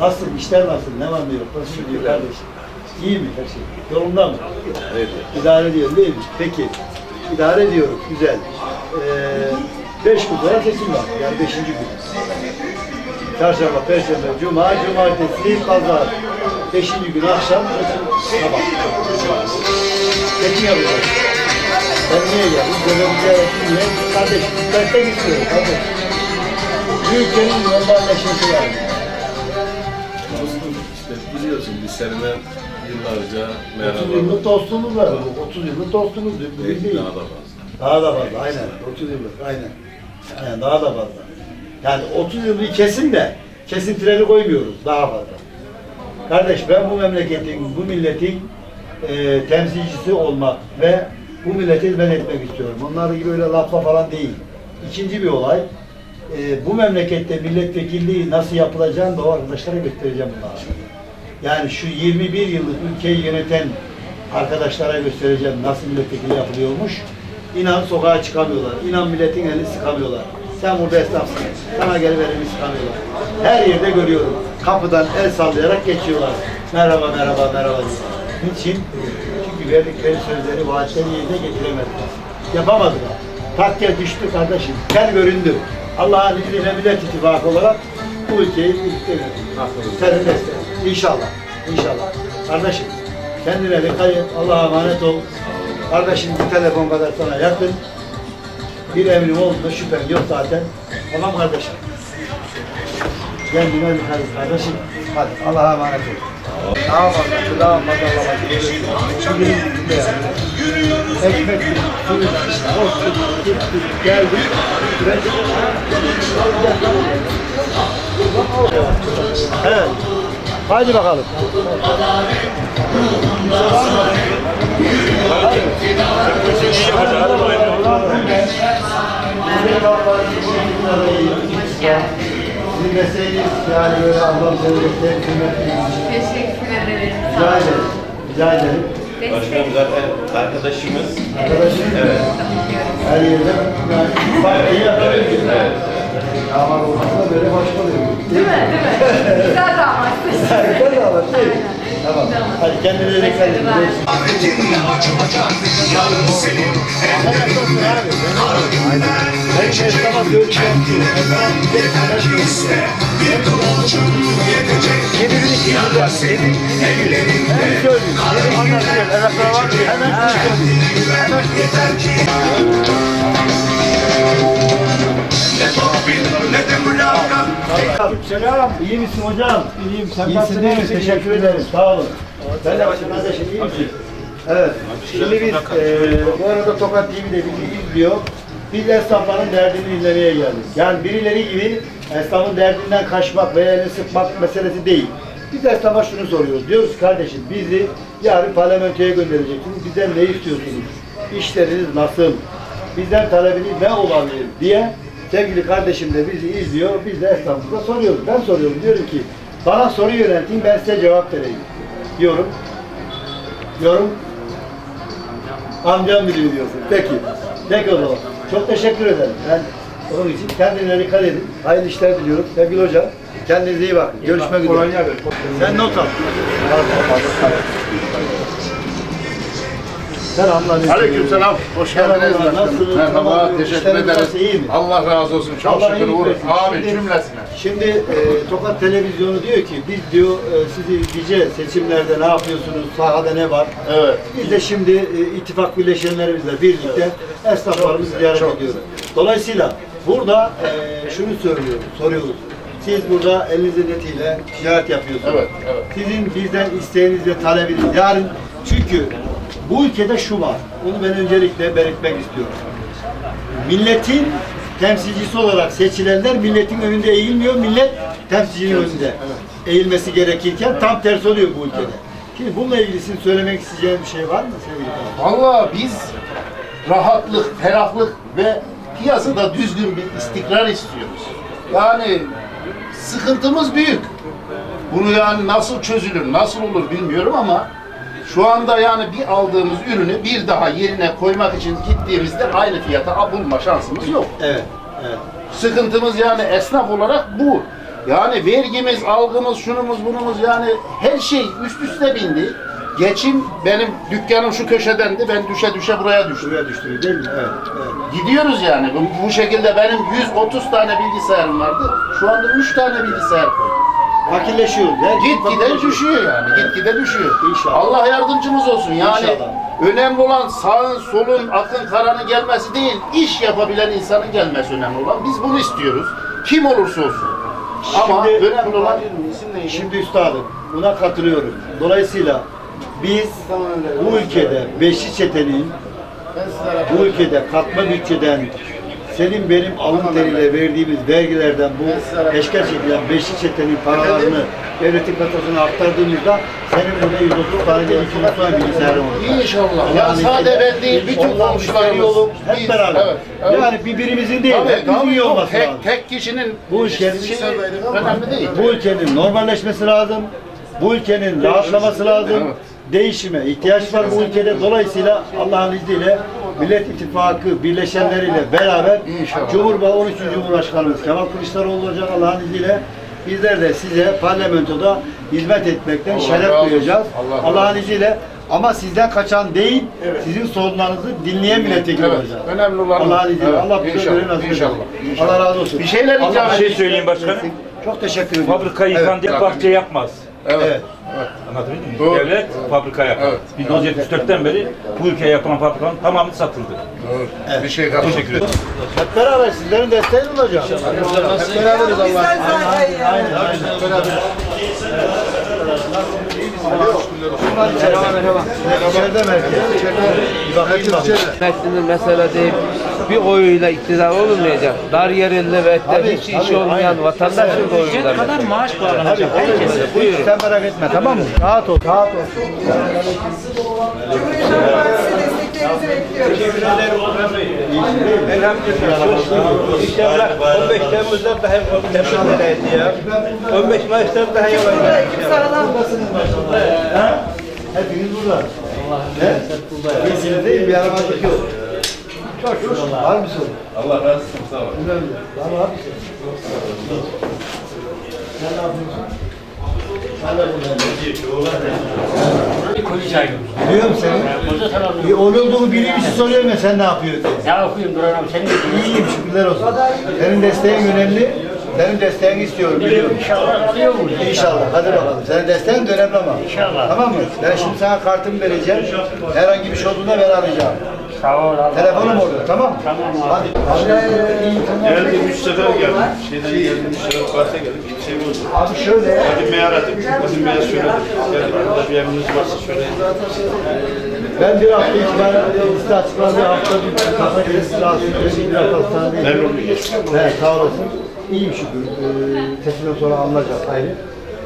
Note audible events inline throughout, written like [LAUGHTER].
Nasıl, işler nasıl, ne var ne yok, nasıl gidiyor kardeşim? İyi mi her şey? Yolunda mı? Evet. İdare ediyor değil mi? Peki, idare ediyoruz, güzel. Ee, beş gün sonra seçim var, yani beşinci gün. Çarşamba, Perşembe, Cuma, Cumartesi, Pazar. Beşinci gün akşam, sabah. Seçim yapacağız. Ben niye geldim? Ziyaret niye? Kardeşim, destek istiyorum kardeşim. Ülkenin normalleşmesi lazım. Seninle yıllarca 30 merhaba. yıllık dostumuz var. 30 yıllık dostumuz. Bugün değil. daha da fazla. Daha da fazla, aynen. 30 yıllık, aynen. Aynen, daha da fazla. Yani 30 yıllık kesin de, kesintileri koymuyoruz, daha fazla. Kardeş ben bu memleketin, bu milletin e, temsilcisi olmak ve bu millete hizmet etmek istiyorum. Onlar gibi öyle lafla falan değil. İkinci bir olay, e, bu memlekette milletvekilliği nasıl yapılacağını da o arkadaşlara göstereceğim bunlara. Yani şu 21 yıllık ülkeyi yöneten arkadaşlara göstereceğim nasıl milletvekili yapılıyormuş. İnan sokağa çıkamıyorlar. İnan milletin elini sıkamıyorlar. Sen burada esnafsın. Sana gelip elini sıkamıyorlar. Her yerde görüyorum. Kapıdan el sallayarak geçiyorlar. Merhaba, merhaba, merhaba diye. Niçin? Çünkü verdikleri sözleri, vaatleri yerine getiremediler. Yapamadılar. Takke düştü kardeşim. Kel göründü. Allah'ın izniyle Millet İttifakı olarak bu ülkeyi. Senin desteğin. İnşallah. İnşallah. Kardeşim kendine dikkat et. Allah'a emanet ol. Kardeşim bir telefon kadar sana yakın. Bir emrim olduğunda şüphem yok zaten. Tamam kardeşim. Kendine dikkat et kardeşim. Hadi Allah'a emanet ol. Tamam kardeşim. Tamam günde yani. Ekmek, su, koştuk, gittik, geldik. Evet. Haydi bakalım. Mesleğiniz yani böyle bekleyen kıymetli. Teşekkür ederim. Rica ederim. Rica ederim. Başkanım zaten arkadaşımız. Arkadaşım Evet. her yerde. Evet. Evet. Ama olmazsa böyle başka oluyor. Değil mi? Değil mi? Güzel damatsın. Güzel ama değil. Tamam. Hadi kendinize dikkat edin. Ben Yeter ki iste bir kıvılcım yetecek senin ellerinde var? Hemen. Yeter ki Ne torpil ne de mülakat Selam. İyi misin hocam? İyiyim. Sen değil mi? Teşekkür ederim. Sağ olun. Ben de başım kardeşim iyi misin? Evet. Şimdi biz eee bu arada Tokat TV de bizi izliyor. Biz esnafların derdini dinlemeye geldik. Yani birileri gibi esnafın derdinden kaçmak veya elini sıkmak meselesi değil. Biz esnafa şunu soruyoruz. Diyoruz kardeşim bizi yarın parlamentoya göndereceksiniz. Bizden ne istiyorsunuz? İşleriniz nasıl? Bizden talebiniz ne olabilir diye sevgili kardeşim de bizi izliyor. Biz de esnafımıza soruyoruz. Ben soruyorum. Diyorum ki bana soru yöneltin ben size cevap vereyim. Diyorum. Yorum. Amcam biliyor diyorsun. Peki. Peki o zaman. Çok teşekkür ederim. Ben onun için kendine dikkat edin. Hayırlı işler diliyorum. Sevgili hocam. Kendinize iyi bakın. Görüşmek üzere. Sen not al. Selamünaleyküm. Aleykümselam. Hoş geldiniz. Nasılsınız? Merhaba, teşekkür ederiz. Allah razı olsun. Çok Allah şükür Uğur. Şimdi- cümlesine. Şimdi e, Tokat Televizyonu diyor ki biz diyor e, sizi izleyeceğiz. Seçimlerde ne yapıyorsunuz? Sahada ne var? Evet. Biz de şimdi e, ittifak birleşenlerimizle birlikte esnaflarımızı ziyaret ediyoruz. Dolayısıyla burada e, şunu söylüyoruz, soruyoruz. Siz burada elinizin etiyle ticaret yapıyorsunuz. Evet, evet. Sizin bizden isteğiniz ve talebiniz yarın çünkü bu ülkede şu var. Onu ben öncelikle belirtmek istiyorum. Milletin temsilcisi olarak seçilenler milletin önünde eğilmiyor, millet temsilcinin önünde eğilmesi gerekirken tam tersi oluyor bu ülkede. Şimdi bununla ilgili sizin söylemek isteyeceğiniz bir şey var mı sevgili? Valla biz rahatlık, ferahlık ve piyasada düzgün bir istikrar istiyoruz. Yani sıkıntımız büyük. Bunu yani nasıl çözülür, nasıl olur bilmiyorum ama şu anda yani bir aldığımız ürünü bir daha yerine koymak için gittiğimizde aynı fiyata bulma şansımız yok. Evet, evet. Sıkıntımız yani esnaf olarak bu. Yani vergimiz, algımız, şunumuz, bunumuz yani her şey üst üste bindi. Geçim benim dükkanım şu köşedendi. Ben düşe düşe buraya düştüm. Şuraya düştü değil mi? Evet. evet. Gidiyoruz yani. Bu, bu şekilde benim 130 tane bilgisayarım vardı. Şu anda 3 tane bilgisayar koydum. Fakirleşiyoruz. Her Git gide fakirleşiyor. düşüyor yani. Git gide düşüyor. İnşallah. Allah yardımcımız olsun. Yani İnşallah. önemli olan sağın, solun, akın, karanın gelmesi değil, iş yapabilen insanın gelmesi önemli olan. Biz bunu istiyoruz. Kim olursa olsun. Ama Şimdi- önemli olan? Şimdi üstadım buna katılıyorum. Dolayısıyla biz bu ülkede Beşli Çete'nin bu ülkede katma bütçeden senin benim alın teriyle verdiğimiz vergilerden bu peşkeş edilen Beşli Çete'nin paralarını devletin kasasına aktardığımızda senin burada 130 tane de 200 tane bilgisayarın olur. İnşallah. Ya Yani sade ben değil, bütün komşularımız. hep beraber. Evet, evet. Yani birbirimizin değil, Tabii, hepimizin iyi olması lazım. tek, tek kişinin Bu ülkenin önemli değil. bu ülkenin normalleşmesi lazım. Bu ülkenin rahatlaması lazım. Değişime ihtiyaç var bu ülkede. Dolayısıyla Allah'ın izniyle Millet İttifakı birleşenleriyle beraber İnşallah. Cumhurbaşkanı 13. Cumhurbaşkanımız Kemal Kılıçdaroğlu olacak Allah'ın izniyle. Bizler de size parlamentoda hizmet etmekten Allah şeref razı duyacağız. Allah Allah'ın olsun. izniyle ama sizden kaçan değil, sizin sorunlarınızı dinleyen milletvekili Evet, olacağız. önemli olan Allah'ın izniyle. Evet, Allah bize göre nasip inşallah. Allah razı olsun. Bir şeyler Allah- ikram Bir şey söyleyeyim başkanım. Çok teşekkür ederim. Fabrika yıkan diye Evet. bahçe yapmaz. Evet. Evet. Anlatabildim mi? Doğru. Devlet fabrika yapar. Evet. 1974'ten beri bu ülkeye yapılan fabrikanın tamamı satıldı. Doğru. Bir şey kalmadı. Teşekkür ederim. Hep beraber sizlerin desteğiniz olacak. Hep beraberiz Allah. Aynen, aynen, aynen. Hep beraberiz. Bunlar içeride. İçeride merkez. Bakayım. Hükümetinin mesela değil bir oyuyla iktidar olmayacak. Dar yerinde ve Tabii, hiç işi olmayan aynen. vatandaşın da oyunda. kadar maaş Hadi olmasın. Buyurun. Sen merak etme tamam mı? Rahat ol. Rahat ol. Desteklerinizi bekliyoruz. İnşallah 15 Temmuz'da daha Temmuz nedeniyle ya. 15 Mayıs'ta daha. Burada. Ha? Hepiniz burada. Ne? İyisiniz değil mi? Bir yaramazlık yok. Çok şükür. Var mı sorun? Allah razı olsun. Sağ olun. Önemli. Var mı abi? Sen ne yapıyorsun? Sen de buradayım. Biliyorum seni. Bir olduğumu bildiğim için soruyorum ya sen ne yapıyorsun diye. Ya okuyayım Duran abi senin için. İyiyim şükürler olsun. Senin desteğin önemli. Senin desteğini istiyorum biliyorum. İnşallah alıyor mu? İnşallah. Hadi bakalım. Senin desteğin de önemli ama. İnşallah. Tamam mı? Ben şimdi sana kartımı vereceğim. Herhangi bir şey olduğunda ben arayacağım. Sağ ol abi. Telefonum orada. Tamam mı? Tamam abi. Hadi. Geldim 3 sefer geldim. Şeyden geldim 3 sefer Kars'a geldim. Bir şey oldu. abi şöyle. Kadim Bey'i aradım. Kadim Bey'e söyledim. Geldim burada bir emriniz varsa söyleyin. Ben bir hafta itibaren liste açıklandı. Hafta bir kafa gelirsin. Rahatsız edildim. Bir hafta hastanedeyim. Memnun geçmiş. Evet sağ olasın. İyiyim şükür. Ee, sonra anlayacağız ayrı.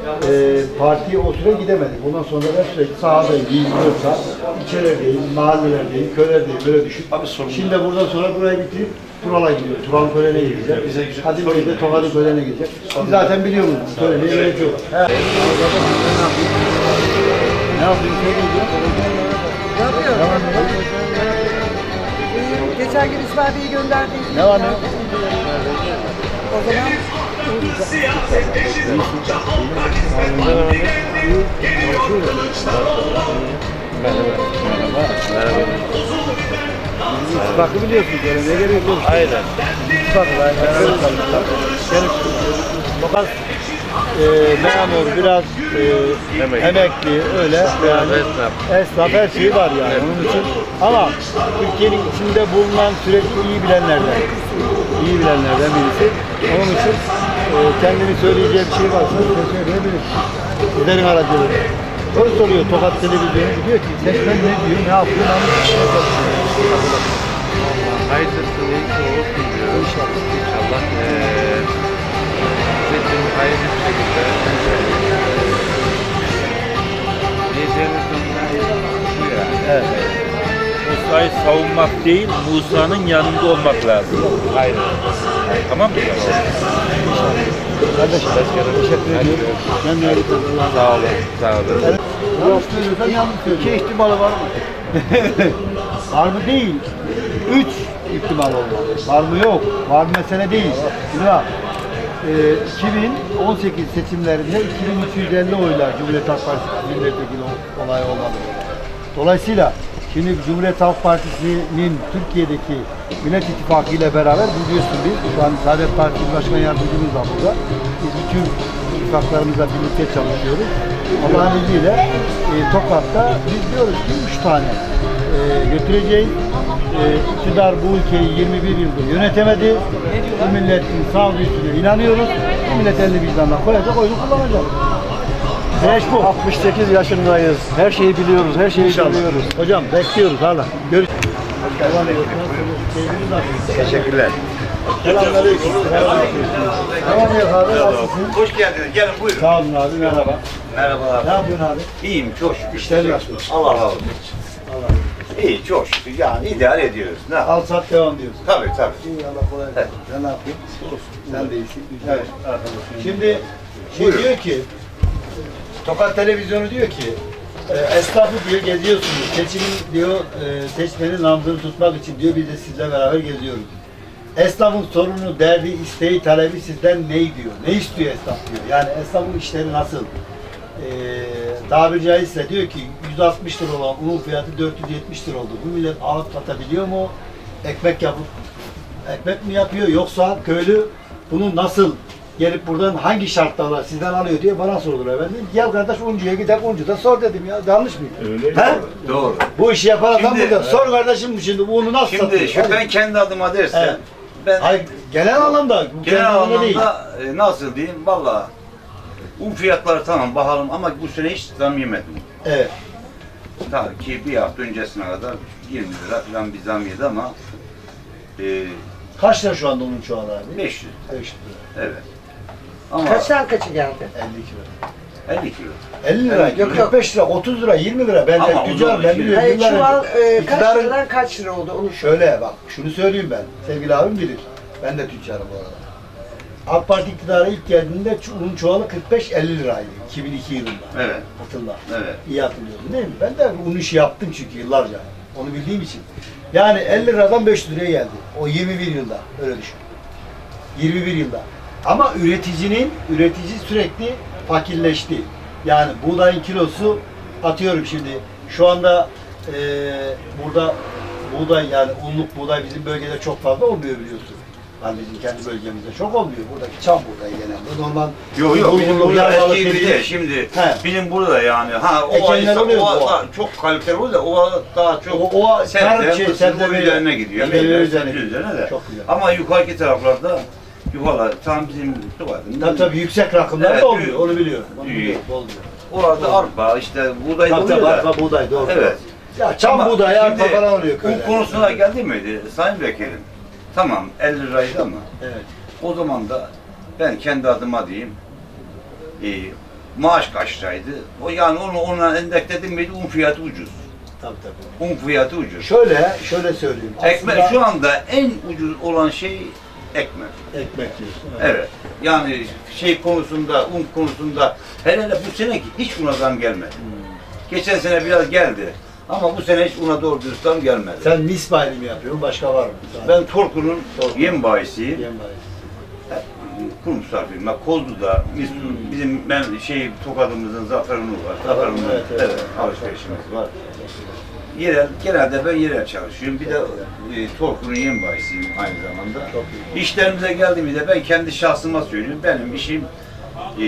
Ee, partiye o süre gidemedik. Ondan sonra ben sürekli sahadayım. 24 saat. İçerilerdeyim, mahallelerdeyim, köylerdeyim. Böyle düşün. Abi sorun Şimdi de buradan sonra buraya bitirip Tural'a gidiyor. Tural Köle'ne gidecek. Bize güzel. Hadi bir de Tokadı Köle'ne gidecek. Siz zaten biliyor musunuz? Söylemeye gerek yok. He. Ne yapıyorsun? Ne yapıyorsun? Yapıyorum. Geçen gün İsmail Bey'i gönderdim. Ne var ne? O zaman İttifakı biliyorsunuz. Yani ne gerek yok. Aynen. İttifak var. Fakat e, memur biraz e, emekli öyle yani esnaf her şeyi var yani onun için ama Türkiye'nin içinde bulunan sürekli iyi bilenlerden iyi bilenlerden birisi onun için kendini söyleyeceği bir şey varsa size söyleyebilir sizlerin aracılığıyla Polis oluyor Tokat televizyonu diyor ki seçmen ne diyor ne yapıyor ne yapıyor Hayırlısı neyse olsun diyor. İnşallah. İnşallah. Eee seçim hayırlı bir şekilde. Diyeceğimiz nokta bu yani. Evet. Musa'yı savunmak değil, Musa'nın yanında olmak lazım. Aynen. Tamam mı? Kardeşim teşekkür ediyorum. Ben de öyle Sağ olun. Sağ olun. Söylüyorsun. İki ihtimali var mı? [LAUGHS] var mı değil. Üç ihtimal olmalı. Var mı yok. Var mı mesele değil. Bak. e, 2018 seçimlerinde 2250 oyla Cumhuriyet Halk Partisi milletvekili olay olmalı. Dolayısıyla şimdi Cumhuriyet Halk Partisi'nin Türkiye'deki Millet İttifakı ile beraber biliyorsun biz şu an Saadet Partisi Başkan Yardımcımız da burada. Biz bütün ittifaklarımızla birlikte çalışıyoruz. Allah'ın izniyle e, Tokat'ta biz diyoruz ki 3 tane e, götüreceğiz. E, iktidar bu ülkeyi 21 yıldır yönetemedi. Bu milletin sağduyusuna inanıyoruz. Bu millet 50 vicdanla koyacak, oyunu kullanacak. Süreç bu. 68 yaşındayız. Her şeyi biliyoruz, her şeyi İnşallah. biliyoruz. Hocam bekliyoruz hala. Görüş. Teşekkürler. Selamünaleyküm. Tamam ya abi nasılsın? Hoş geldiniz. Gelin buyurun. Sağ olun abi merhaba. Merhaba. Ne yapıyorsun abi? İyiyim çok şükür. İşler nasıl? Allah razı olsun. İyi çok şükür. Yani idare ediyoruz. Ne? Al sat devam diyorsun. Tabii tabii. İyi Allah kolaylık versin. Sen ne yapıyorsun? Sen de iyisin. Evet arkadaşım. Şimdi şey diyor ki Tokat Televizyonu diyor ki e, esnafı diyor geziyorsunuz. Seçimin diyor e, seçmenin nabzını tutmak için diyor biz de sizle beraber geziyoruz. Esnafın sorunu, derdi, isteği, talebi sizden ne diyor? Ne istiyor esnaf diyor. Yani esnafın işleri nasıl? Ee, tabiri caizse diyor ki 160 lira olan unun fiyatı 470 lira oldu. Bu millet ağıt satabiliyor mu? Ekmek yapıp ekmek mi yapıyor yoksa köylü bunu nasıl gelip buradan hangi şartlarla sizden alıyor diye bana sordular. Ben dedim gel kardeş uncuya gidelim uncuda sor dedim ya yanlış mı? Öyle He? Doğru. Bu işi yapan adam Şimdi- burada. Sor kardeşim şimdi bu unu nasıl satıyor? Şimdi şu Hadi. ben kendi adıma dersem Evet. ben Hayır, genel anlamda. bu genel anlamda değil. e, nasıl diyeyim valla un fiyatları tamam bakalım ama bu sene hiç zam yemedim. Evet. Ta ki bir hafta öncesine kadar 20 lira falan bir zam yedi ama e, Kaç lira şu anda unun şu an abi? 500 5 lira. evet. Ama Kaçtan kaçı geldi? 52 lira. 50 kilo. 50 lira, Yok, yok. 45 lira, 30 lira, 20 lira. Ben Ama de tüccar, ben şimdi- biliyorum. Hayır yıllar çuval önce. e, kaç İktidarın- liradan kaç lira oldu onu şu. Şöyle bak, şunu söyleyeyim ben. Sevgili abim bilir. Ben de tüccarım bu arada. AK Parti iktidara ilk geldiğinde çu- unun çuvalı 45-50 liraydı. 2002 yılında. Evet. Hatırla. Evet. İyi hatırlıyorsun değil mi? Ben de un işi yaptım çünkü yıllarca. Onu bildiğim için. Yani 50 liradan 500 liraya geldi. O 21 yılda. Öyle düşün. 21 yılda. Ama üreticinin, üretici sürekli fakirleşti. Yani buğdayın kilosu atıyorum şimdi. Şu anda eee, burada buğday yani unluk buğday bizim bölgede çok fazla olmuyor biliyorsun. Hani bizim kendi bölgemizde çok olmuyor. Buradaki çam buğdayı genelde. Normal Yok yok bizim burada yarmalı, eski gibi peynir- değil. Şimdi He. bizim burada yani ha o Ekenler oluyor o daha çok kaliteli oluyor da o daha çok O, o kar sebze, şey. Meyve Meyve üzerine sebze gidiyor. üzerine de. Çok güzel. Ama yukarıki taraflarda yukarıda tam bizim Tokat'ın. Tabii tabii yüksek rakımlar Evet, da olmuyor. büyük. Onu biliyorum. Onu Büyük. biliyorum. Olmuyor. Orada arpa işte buğday Tabii tabii oluyor da. arpa buğday doğru. Evet. Ya çam Ama buğdayı şimdi arpa falan oluyor Un köyde. konusuna geldi miydi Sayın Vekilim? Tamam 50 liraydı ama Evet. o zaman da ben kendi adıma diyeyim e, maaş kaç liraydı? O yani onu ona endekledim miydi un fiyatı ucuz. Tabii tabii. Un fiyatı ucuz. Şöyle, şöyle söyleyeyim. Ekmek Aslında- şu anda en ucuz olan şey ekmek. Ekmek diyorsun. Evet. Yani şey konusunda, un konusunda hele hele bu sene hiç una zam gelmedi. Geçen sene biraz geldi. Ama bu sene hiç una doğru dürüst zam gelmedi. Sen misbaylı mı yapıyorsun? Başka var mı? Ben Torku'nun Torku. yem bayisiyim. Yembaylı. Kurumsal firma. Kozlu'da Mislu, bizim ben şey Tokadımızın zaferunu var. Zaferun'un Evet, evet, evet. alışverişimiz var. Yerel, genelde ben yerel çalışıyorum. Bir de e, Torku'nun yem bayisiyim aynı zamanda. İşlerimize geldiğimde ben kendi şahsıma söylüyorum. Benim işim e,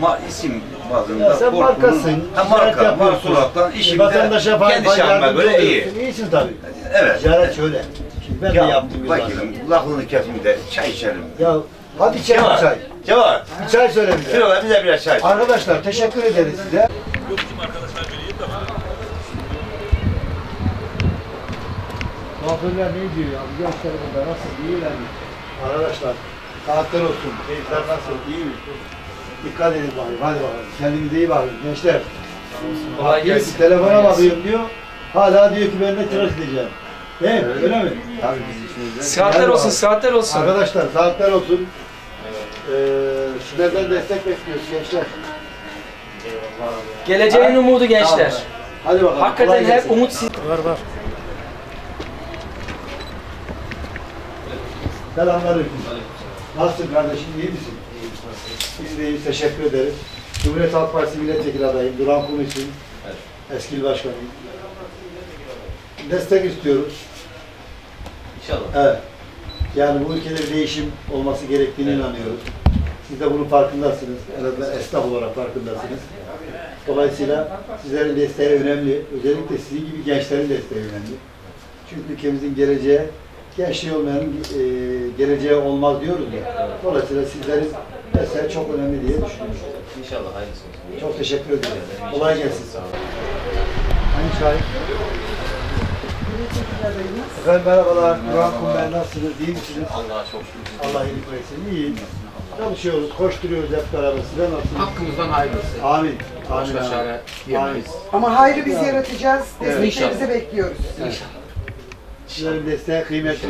ma, isim bazında Ya sen Torku'nun- markasın, ha, ticaret marka, yapıyorsun. markadan E, işimde Vatandaşa fay, kendi şahsıma göre iyi. oluyorsun. İyisin tabii. Evet. Ticaret şöyle. Şimdi ben de Ya yaptım yıllarca. vakilim, lafını keseyim de çay içelim. Ya hadi içelim Cevat, çay. Cevat, Bir çay söyle bize. Şurada bize biraz çay. Arkadaşlar teşekkür ederiz size. Kuaförler ne diyor ya? Bu gençler burada nasıl? İyiler mi? Arkadaşlar saatler olsun. Keyifler nasıl? İyi mi? Dikkat edin bakayım. Hadi bakalım. Kendinize iyi bakın gençler. Kolay gelsin. Telefona bakıyorum diyor. Hala diyor ki ben de tıraş edeceğim. Değil mi? Öyle mi? Tabii biz işimizde. Saatler olsun, saatler olsun. Arkadaşlar saatler olsun. Ee, sizlerden destek bekliyoruz gençler. Geleceğin umudu gençler. Tamam. Hadi bakalım. Hakikaten kolay hep gelsin. umut siz. Selamünaleyküm. Nasılsın kardeşim, iyi misin? Biz de iyiyiz, teşekkür ederiz. Cumhuriyet Halk Partisi milletvekili adayım, Duran Kum için. Eski il başkanıyım. Destek istiyoruz. İnşallah. Evet. Yani bu ülkede bir değişim olması gerektiğine inanıyoruz. Siz de bunun farkındasınız. En azından esnaf olarak farkındasınız. Dolayısıyla sizlerin desteği önemli. Özellikle sizin gibi gençlerin desteği önemli. Çünkü ülkemizin geleceği, gençliği olmayanın e, geleceği olmaz diyoruz ya. Dolayısıyla sizlerin desteği çok önemli diye düşünüyorum. İnşallah hayırlısı olsun. Çok teşekkür ederim. Kolay gelsin. Hangi şahit? Efendim merhabalar. Duran Kum ben nasılsınız? İyi misiniz? Allah'a çok şükür. Allah iyilik versin. İyiyim. Çalışıyoruz, koşturuyoruz hep beraber. Sizler nasılsınız? Hakkımızdan hayırlısı. Amin. Amin. Amin. diyemeyiz. Ama hayrı biz yaratacağız. Evet. Desteklerinizi bekliyoruz. Sizlerin desteği kıymetli.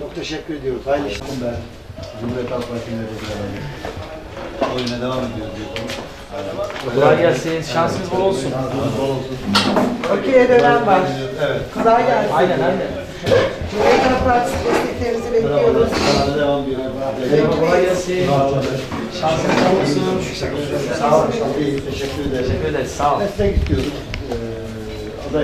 Çok teşekkür ediyoruz. Hayırlı işler. Ben Cumhuriyet Halk Partisi'ne de Oyuna devam ediyoruz. Kolay gelsin. Şansınız bol olsun. Şansınız bol olsun. Türkiye'ye dönem var. Evet. Kolay gelsin. Aynen aynen. Cumhuriyet Halk Partisi desteklerinizi bekliyoruz. Devam ediyoruz. Kolay gelsin. Şansınız bol olsun. Sağ olun. Teşekkür ederim. Teşekkür ederiz. Sağ ol. Destek istiyoruz. Ee,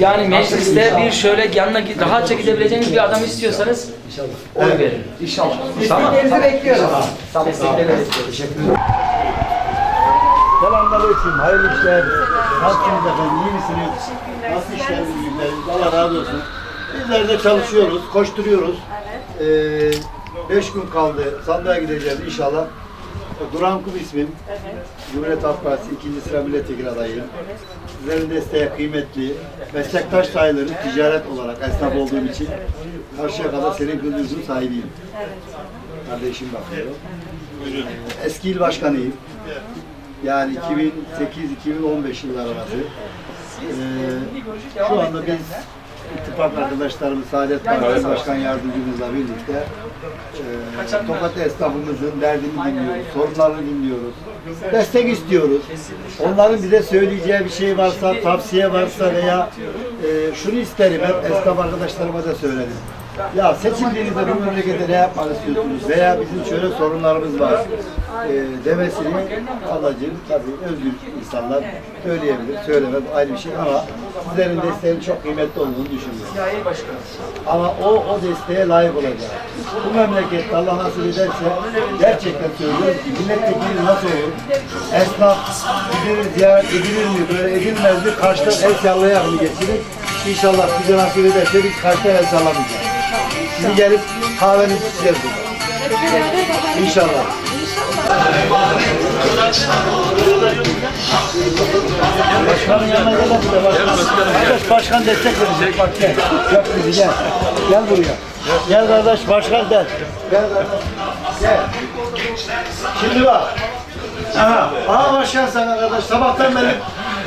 Yani mecliste bir şöyle yanına gi- rahatça gidebileceğiniz bir adam istiyorsanız oy verin. İnşallah. Tamam. Desteklerinizi bekliyoruz. Desteklerinizi Teşekkür ederim. Selamünaleyküm, hayırlı işler. Nasılsınız efendim, iyi misiniz? Nasıl işler günleriniz? Allah razı olsun. Bizler de çalışıyoruz, koşturuyoruz. Ee, beş gün kaldı, sandığa gideceğiz inşallah. Duran Kum ismim. Cumhuriyet Halk Partisi ikinci sıra milletvekili adayıyım. Sizlerin desteği kıymetli. Meslektaş sayılırım ticaret olarak esnaf olduğum için. Karşıya kadar senin kızınızın sahibiyim. Kardeşim bakıyor. Eski il başkanıyım. Yani 2008-2015 yıllar arası. Ee, şu anda biz ittifak arkadaşlarımız Saadet Partisi Başkan Yardımcımızla birlikte e, Tokat esnafımızın derdini dinliyoruz, sorunlarını dinliyoruz. Destek istiyoruz. Onların bize söyleyeceği bir şey varsa, tavsiye varsa veya e, şunu isterim hep esnaf arkadaşlarıma da söyledim. Ya seçildiğinizde bu memlekete ne yapmak istiyorsunuz veya bizim şöyle sorunlarımız var e, demesini Allah'cığım tabii özgür insanlar söyleyebilir, söylemez ayrı bir şey ama sizlerin desteğinin çok kıymetli olduğunu düşünüyorum. Ama o, o desteğe layık olacak. Bu memlekette Allah nasip ederse gerçekten söylüyorum ki milletvekili nasıl olur? Esnaf gidilir, ziyaret edilir mi? Böyle edilmez mi? Karşıdan el sallayarak mı geçirir? İnşallah bize nasip ederse biz karşıdan el sallamayacağız. Sizi gelip kahvenizi içeceğiz burada. İnşallah. Başkanın yanına gel hadi de başkan. Kardeş başkan destek verecek bak gel. Gel bizi gel. Gel buraya. Gel kardeş başkan gel. Gel kardeş. Gel. Şimdi bak. Aha. Aha başkan sana kardeş. Sabahtan beri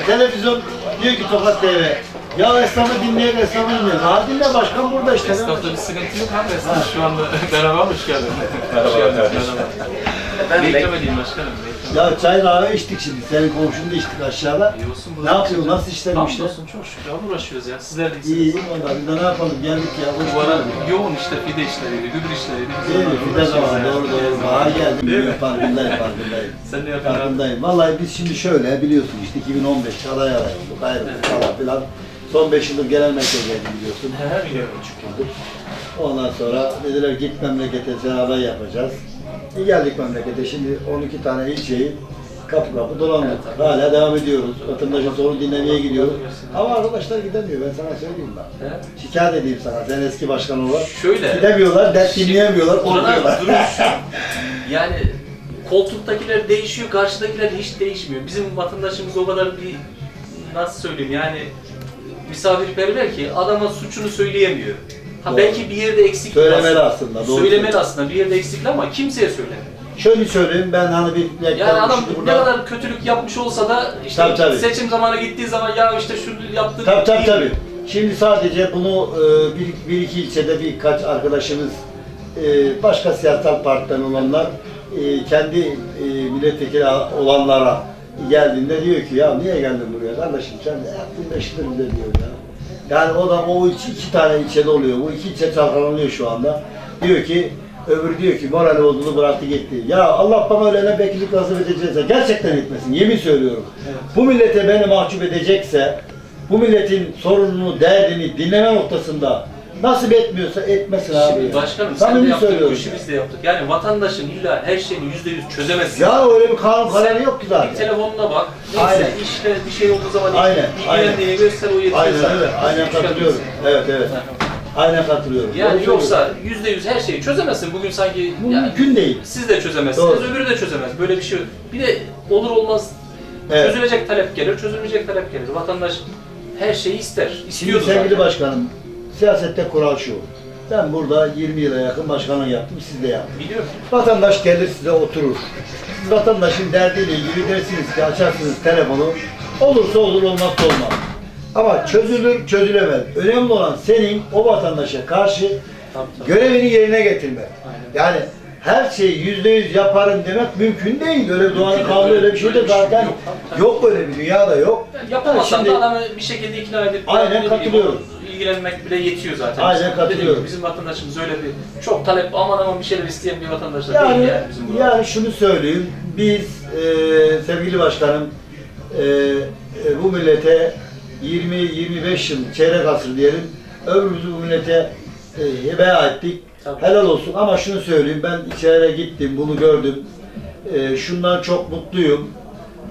televizyon diyor ki Tokat TV. Ya esnafı dinleyen esnafı dinleyen. Ha dinle başkan burada işte. Esnafta bir sıkıntı yok abi. Esnaf şu anda [LAUGHS] merhaba hoş geldin. Merhaba. Ben reklam edeyim başkanım. Ya çay kahve içtik şimdi. Senin komşunu da içtik aşağıda. İyi olsun. Ne yapıyor? Nasıl işler bu işler? Hamdolsun çok şükür. Abi uğraşıyoruz ya. Sizler de İyi, iyisiniz. iyi. Valla biz de ne yapalım? Geldik ya. Hoş Bu ara geldin. yoğun işte fide işleriydi, gübre işleriydi. Biz Değil mi? onlarla Fide uğraşıyoruz zaman ya. doğru doğru. Bahar geldi. Biliyorum, farkındayım, farkındayım. [LAUGHS] Sen ne yapıyorsun abi? Farkındayım. Vallahi biz şimdi şöyle biliyorsun işte 2015 aday aday olduk. Ayrıldık falan filan. Son 5 yıldır genel merkezdeydim biliyorsun. Her biliyorum. Ondan sonra dediler git memlekete sen aday yapacağız. İyi geldik memlekete. Şimdi 12 tane ilçeyi kapı kapı dolandık. Hala devam ediyoruz. Vatandaşın sorun dinlemeye gidiyoruz. Ama arkadaşlar gidemiyor. Ben sana söyleyeyim bak. Şikayet edeyim sana. Sen eski başkan olarak. Şöyle. Gidemiyorlar, dert dinleyemiyorlar, korkuyorlar. [LAUGHS] Yani koltuktakiler değişiyor, karşıdakiler hiç değişmiyor. Bizim vatandaşımız o kadar bir nasıl söyleyeyim yani misafirperver ki adama suçunu söyleyemiyor. Ha Doğru. belki bir yerde eksiklik Söylemeli aslında. doğru Söylemeli aslında bir yerde eksiklik ama kimseye söylemiyor. Şöyle söyleyeyim ben hani bir reklam Yani adam işte ne kadar kötülük yapmış olsa da işte Tabii, tabii. seçim zamanı gittiği zaman ya işte şunu yaptı Tabii tabii değil. tabii. Şimdi sadece bunu e, bir, bir iki ilçede birkaç arkadaşımız e, başka siyasal partiden olanlar e, kendi e, milletvekili olanlara geldiğinde diyor ki ya niye geldin buraya kardeşim sen ne yaptın beş yıldır bize diyor ya. Yani o da o iki, iki tane ilçede oluyor. Bu iki ilçe çalkalanıyor şu anda. Diyor ki öbürü diyor ki moral olduğunu bıraktı gitti. Ya Allah bana ölene bekirlik nasip edecekse gerçekten etmesin. Yemin söylüyorum. Bu millete beni mahcup edecekse bu milletin sorununu, derdini dinleme noktasında nasip etmiyorsa etmesin abi. Şimdi başkanım sen de Samimi yaptık, bu söylüyorum. işi biz de yaptık. Yani vatandaşın illa her şeyini yüzde yüz çözemezsin. Ya öyle bir kanun kararı yok ki Bir zaten. telefonuna bak. Neyse Aynen. işte bir şey olduğu zaman Aynen, ilgilendiğini göster o yetiyor Aynen zaten. öyle. Aynen Çıkartıyorsun. katılıyorum. Evet evet. Aynen katılıyorum. Doğru Yani söylüyorsun. yoksa yüzde yüz her şeyi çözemezsin. Bugün sanki Bu yani mümkün değil. siz de çözemezsiniz, Doğru. öbürü de çözemez. Böyle bir şey yok. Bir de olur olmaz Evet. çözülecek talep gelir, çözülmeyecek talep gelir. Vatandaş her şeyi ister, Şimdi istiyordu sevgili zaten. başkanım, siyasette kural şu. Ben burada 20 yıla yakın başkanlık yaptım, siz de yaptınız. Biliyorum. Vatandaş gelir size oturur. Siz vatandaşın derdiyle ilgili dersiniz ki açarsınız telefonu. Olursa olur, olmazsa olmaz. Ama çözülür, çözülemez. Önemli olan senin o vatandaşa karşı Tabii, tabii. görevini yerine getirmek. Yani her şeyi yüzde yüz yaparım demek mümkün değil. Öyle doğanın kanunu öyle- bir şey de şey zaten yok. Yok böyle bir dünyada yok. Yani yapamasan Şimdi- da adamı bir şekilde ikna edip Aynen katılıyorum. İlgilenmek bile yetiyor zaten. Aynen Bizim- katılıyorum. Bizim vatandaşımız öyle bir çok talep aman aman bir şeyler isteyen bir vatandaş da Yani, değil yani bizim burada. yani şunu söyleyeyim, biz e, sevgili başkanım e, e, bu millete 20-25 yıl, çeyrek asır diyelim, ömrümüzü bu millete e, heba ettik. Tabii. Helal olsun ama şunu söyleyeyim, ben içeri gittim, bunu gördüm. E, şundan çok mutluyum.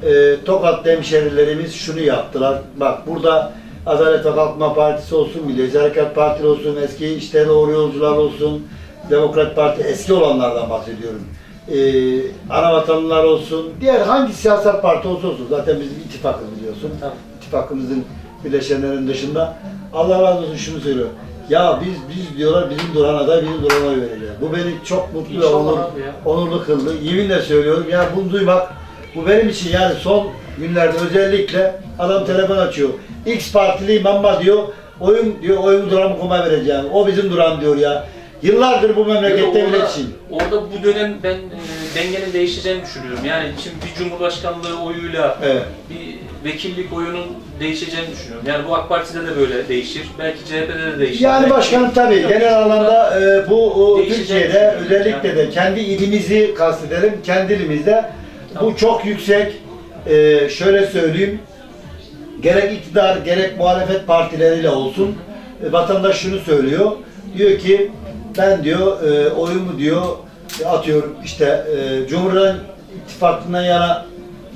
E, Tokat hemşerilerimiz şunu yaptılar. Bak burada Adalet ve Kalkınma Partisi olsun, Milliyetçi Hareket Partisi olsun, eski işte doğru yolcular olsun, Demokrat Parti eski olanlardan bahsediyorum. Ee, ana vatanlılar olsun, diğer hangi siyasal parti olsa olsun zaten bizim ittifakız biliyorsun. Tabii. İttifakımızın bileşenlerin dışında. Allah razı olsun şunu söylüyor. Ya biz biz diyorlar bizim duran aday bizim duran oy vereceğiz. Bu beni çok mutlu ve onur, ya. onurlu kıldı. Yeminle söylüyorum. Yani bunu duymak bu benim için yani son günlerde özellikle adam telefon açıyor. X partiliyim ama diyor oyun diyor oyumu duran koma vereceğim. O bizim duran diyor ya. Yıllardır bu memlekette orada, millet için. orada bu dönem ben e, dengenin değişeceğini düşünüyorum. Yani şimdi bir cumhurbaşkanlığı oyuyla Evet. bir vekillik oyunun değişeceğini düşünüyorum. Yani bu AK Parti'de de böyle değişir. Belki CHP'de de değişir. Yani Belki- başkanım tabii genel anlamda e, bu o, Türkiye'de özellikle yani. de kendi ilimizi kastedelim, kendi ilimizde bu çok yüksek. E, şöyle söyleyeyim, gerek iktidar gerek muhalefet partileriyle olsun e, vatandaş şunu söylüyor. Diyor ki ben diyor e, oyumu diyor atıyorum işte e, Cumhurbaşkanı ittifakından yana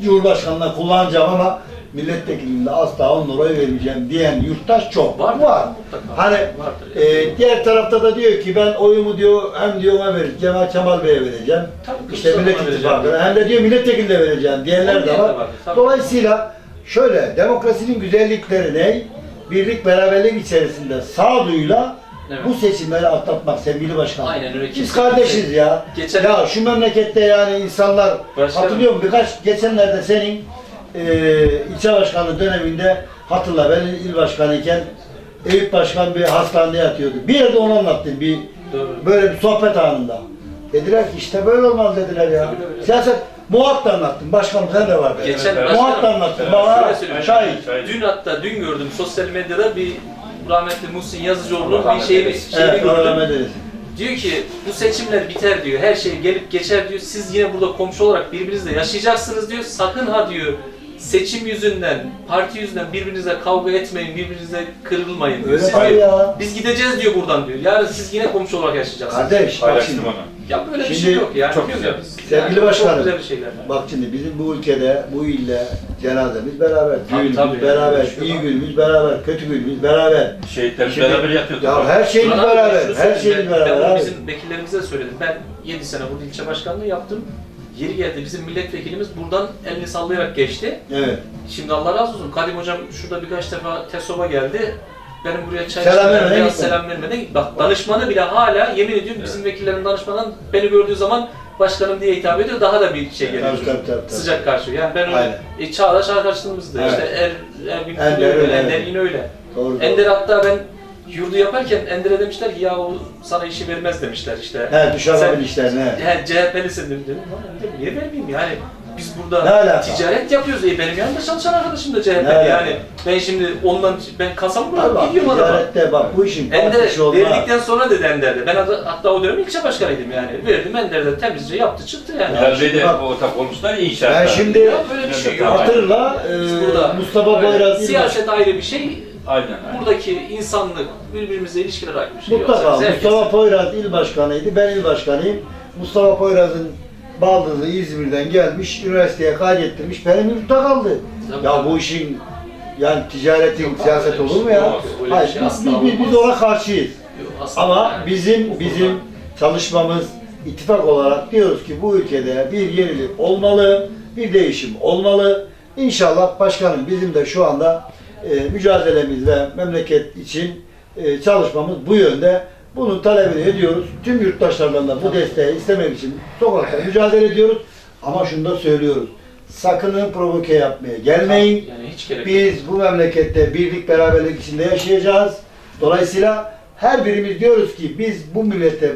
Cumhurbaşkanlığı kullanacağım ama milletvekilinde asla onlara oy vermeyeceğim diyen yurttaş çok Var. var. Mutlaka. Hani Vardır. e, diğer tarafta da diyor ki ben oyumu diyor hem diyor ona vereceğim hem Kemal Bey'e vereceğim. Tabii, işte Millet İttifakı'na hem de diyor milletvekiline vereceğim diyenler de var. Dolayısıyla şöyle demokrasinin güzellikleri ne? Birlik beraberlik içerisinde sağduyuyla Evet. bu seçimleri atlatmak sevgili başkanım. Aynen öyle. Biz Kesinlikle. kardeşiz ya. Geçen- Ya şu memlekette yani insanlar Başkanım. hatırlıyorum birkaç geçenlerde senin e, ilçe başkanlığı döneminde hatırla ben il başkanıyken Eyüp Başkan bir hastanede yatıyordu. Bir yerde onu anlattım bir Doğru. böyle bir sohbet anında. Dediler ki işte böyle olmaz dediler ya. Öyle, öyle. Siyaset muhak da anlattım. Başkanım sen de var. Geçen Evet, muhak da anlattım. Bana Şöyle söyleyeyim. şahit. Dün hatta dün gördüm sosyal medyada bir rahmetli Muhsin Yazıcıoğlu'nun bir şeyini, şeyini Evet, gördüm. Diyor ki bu seçimler biter diyor. Her şey gelip geçer diyor. Siz yine burada komşu olarak birbirinizle yaşayacaksınız diyor. Sakın ha diyor seçim yüzünden, parti yüzünden birbirinizle kavga etmeyin, birbirinize kırılmayın diyor. Öyle Siz tabii diyor, ya. Biz gideceğiz diyor buradan diyor. Yarın siz yine komşu olarak yaşayacaksınız. Kardeş bak şimdi. Paylaştım onu. Ya böyle bir Şimdi şey yok yani. çok güzel. ya biz. Sevgili Yani başkanım. Çok güzel bir şeyler. Bak şimdi bizim bu ülkede, bu ille cenazemiz beraber, Tabii, düğünümüz tabii. beraber, Yani şu iyi günümüz beraber, kötü günümüz beraber. Şehitlerimiz beraber yatıyordu. Ya her şeyimiz beraber, her şeyimiz ben- Ben beraber. abi. bizim vekillerimize söyledim. Ben 7 sene burada ilçe başkanlığı yaptım. Yeri geldi bizim milletvekilimiz buradan elini sallayarak geçti. Evet. Şimdi Allah razı olsun. Kadim hocam şurada birkaç defa TESOB'a geldi. Benim buraya çay Selam vermeden selam vermeden. Bak danışmanı bile hala yemin ediyorum bizim vekillerin danışmanından beni gördüğü zaman başkanım diye hitap ediyor. Daha da bir şey geliyor. Tabii, tabii, tabii, tabii. Sıcak karşılıyor. Yani ben öyle Aynen. e, Çağdaş arkadaşlığımızdı. Evet. İşte Er, Ergün Ender öyle, öyle, Ender yine öyle. Doğru, doğru. Ender hatta ben yurdu yaparken Ender'e demişler ki ya o sana işi vermez demişler işte. He, düşer abi işlerine. he. CHP'lisin dedim. dedim. Lan Ender niye vermeyeyim yani? Biz Ne burada alaka? ticaret yapıyoruz. E benim yanımda çalışan arkadaşım da Ne CHP alaka? yani. Ben şimdi ondan ben Abi bırakıp bak, gidiyorum adama. ticarette bak bu işin Ender partisi olmaz. verdikten sonra dedi Ender'de. Ben hatta, hatta o dönem ilçe başkanıydım yani. Verdim Ender'de temizce yaptı çıktı yani. Ya şimdi Elbette bak- ortak olmuşlar inşaat. Ben şimdi Ya böyle bir şey yok. hatırla Biz e, burada Mustafa böyle siyaset ayrı bir şey. Aynen. aynen. Buradaki insanlık, birbirimize ilişkiler ayrı bir şey. Mutlaka Yoksa herkes- Mustafa Poyraz il başkanıydı. Ben il başkanıyım. Mustafa Poyraz'ın baldızı İzmir'den gelmiş, üniversiteye kaydettirmiş. Benim yurtta kaldı. Tabii, ya tabii. bu işin yani ticaretin siyaset olur mu ya? olmaz, öyle bir Hayır, şey biz, asla biz, biz, olmaz. ona karşıyız. Yok, Ama yani bizim bizim çalışmamız ittifak olarak diyoruz ki bu ülkede bir yenilik olmalı, bir değişim olmalı. İnşallah başkanım bizim de şu anda e, mücadelemiz ve memleket için e, çalışmamız bu yönde. Bunun talebini ediyoruz. Tüm yurttaşlardan da bu desteği istemek için sokakta mücadele ediyoruz. Ama şunu da söylüyoruz. Sakının provoke yapmaya gelmeyin. Yani hiç gerek yok. Biz bu memlekette birlik beraberlik içinde yaşayacağız. Dolayısıyla her birimiz diyoruz ki biz bu millete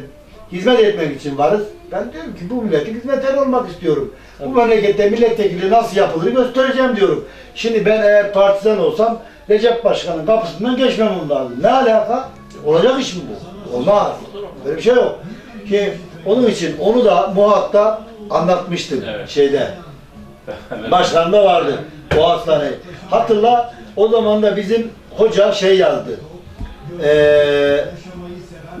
hizmet etmek için varız. Ben diyorum ki bu milletin hizmetleri olmak istiyorum. Bu memlekette milletvekili nasıl yapılır göstereceğim diyorum. Şimdi ben eğer partizan olsam Recep Başkan'ın kapısından geçmemem lazım. Ne alaka? Olacak iş mi bu? Olmaz. Böyle bir şey yok. Ki onun için onu da muhatta anlatmıştım Evet. şeyde. [LAUGHS] Başkanında vardı o hastaneyi. Hatırla o zaman da bizim hoca şey yazdı. Ee,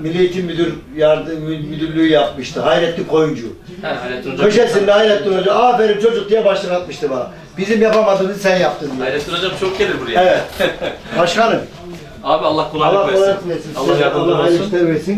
Milli Eğitim Müdür yardım müdürlüğü yapmıştı. Hayrettin Koyuncu. Ha, Hayrettin Hocam. Köşesinde Hayrettin Hoca aferin çocuk diye başlık atmıştı bana. Bizim yapamadığımızı sen yaptın diye. Hayrettin Hocam çok gelir buraya. Evet. [LAUGHS] Başkanım. Abi Allah kolaylık Allah versin. kolaylık versin. Allah yardımcın Allah hayırlı olsun. işler versin.